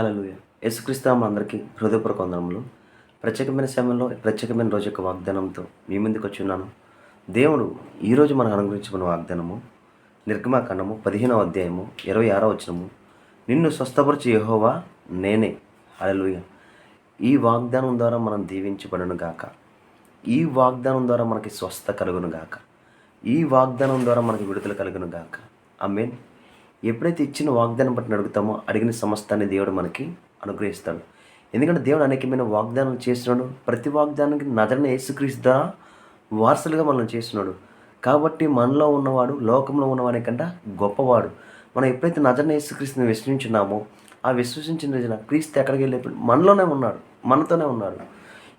హల్లెలూయా. యేసుక్రీస్తు అందరికీ హృదయపూర్వక వందనములు. ప్రత్యేకమైన సమయంలో ప్రత్యేకమైన రోజు యొక్క వాగ్దానంతో మీ ముందుకు వచ్చున్నాను దేవుడు ఈరోజు మనకు అనుగ్రహించుకున్న వాగ్దానము నిర్గమాకాండము పదిహేనవ అధ్యాయము ఇరవై ఆరో వచనము. నిన్ను స్వస్థపరిచి యహోవా నేనే. హల్లెలూయా. ఈ వాగ్దానం ద్వారా మనం దీవించబడను గాక. ఈ వాగ్దానం ద్వారా మనకి స్వస్థ కలుగును గాక. ఈ వాగ్దానం ద్వారా మనకి విడుదల కలుగును గాక. మీన్ ఎప్పుడైతే ఇచ్చిన వాగ్దానం బట్టి అడుగుతామో అడిగిన సమస్తాన్ని దేవుడు మనకి అనుగ్రహిస్తాడు. ఎందుకంటే దేవుడు అనేకమైన వాగ్దానం చేస్తున్నాడు. ప్రతి వాగ్దానానికి నజరన యేసుక్రీస్తు ద్వారా వారసులుగా మనం చేస్తున్నాడు. కాబట్టి మనలో ఉన్నవాడు లోకంలో ఉన్నవాడి కంటే గొప్పవాడు. మనం ఎప్పుడైతే నజరన యేసుక్రీస్తుని విశ్వసించున్నామో ఆ విశ్వసించిన రోజున క్రీస్తు ఎక్కడికి వెళ్ళి మనలోనే ఉన్నాడు. మనతోనే ఉన్నాడు.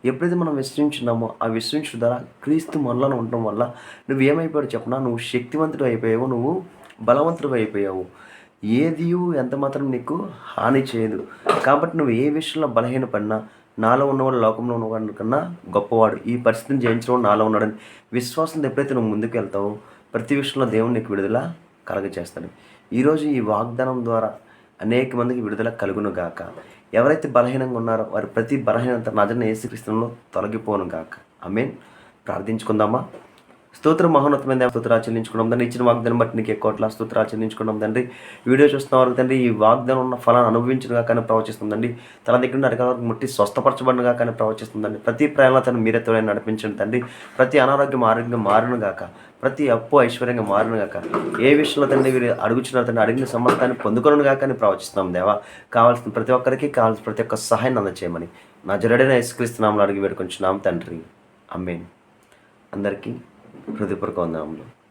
ఎప్పుడైతే మనం విశ్వసించున్నామో ఆ విశ్వసించడం ద్వారా క్రీస్తు మనలోనే ఉండటం వల్ల నువ్వు ఏమైపోయాడు చెప్పనా? నువ్వు శక్తివంతుడు అయిపోయావు నువ్వు బలవంతుడు అయిపోయావు ఏది ఎంత మాత్రం నీకు హాని చేయదు. కాబట్టి నువ్వు ఏ విషయంలో బలహీనపడినా నాలో ఉన్నవాడు లోకంలో ఉన్నవాడు కన్నా గొప్పవాడు. ఈ పరిస్థితిని జయించడం నాలో ఉన్నాడని విశ్వాసంతో ఎప్పుడైతే నువ్వు ముందుకు వెళ్తావో ప్రతి విషయంలో దేవుడు నీకు విడుదల కలగచేస్తాడు ఈరోజు ఈ వాగ్దానం ద్వారా అనేక మందికి విడుదల కలుగును గాక. ఎవరైతే బలహీనంగా ఉన్నారో వారి ప్రతి బలహీనత నజన ఏసుక్రీస్తులో తొలగిపోను గాక. ఐ మీన్ ప్రార్థించుకుందామా? స్తోత్రం మహోన్నతమైన స్తోత్రాలు చెల్లించుకున్నాం తండ్రి. ఇచ్చిన వాగ్దానం బట్టి నీకు ఎక్కువ స్తోత్రాలు చెల్లించుకున్నాం తండ్రి. వీడియో చూస్తున్న వారికి తండ్రి ఈ వాగ్దానం ఉన్న ఫలాన్ని అనుభవించిన కానీ ప్రవచిస్తుందండి తన దగ్గర నుండి వరకు ముట్టి స్వస్థపరచబడినగా కానీ ప్రవచిస్తుందండి ప్రతి ప్రయాణంలో తను మీరే తోడే నడిపించండి తండ్రి. ప్రతి అనారోగ్యం ఆరోగ్యం మారును గాక ప్రతి అప్పు ఐశ్వర్యంగా మారును గాక ఏ విషయంలో తండ్రి వీరు అడుగుచున్నారు తండ్రి అడిగిన సమర్థాన్ని పొందుకొను గాక అని ప్రవచిస్తున్నాం దేవా. కావాల్సిన ప్రతి ఒక్కరికి కావాల్సిన ప్రతి ఒక్క సహాయాన్ని అందచేయమని నా జరడైన యేసుక్రీస్తునామలు అడిగి వేడుకొంచున్నాం తండ్రి. అమ్మేన్ అందరికీ హృదయపూర్వక వందనములు.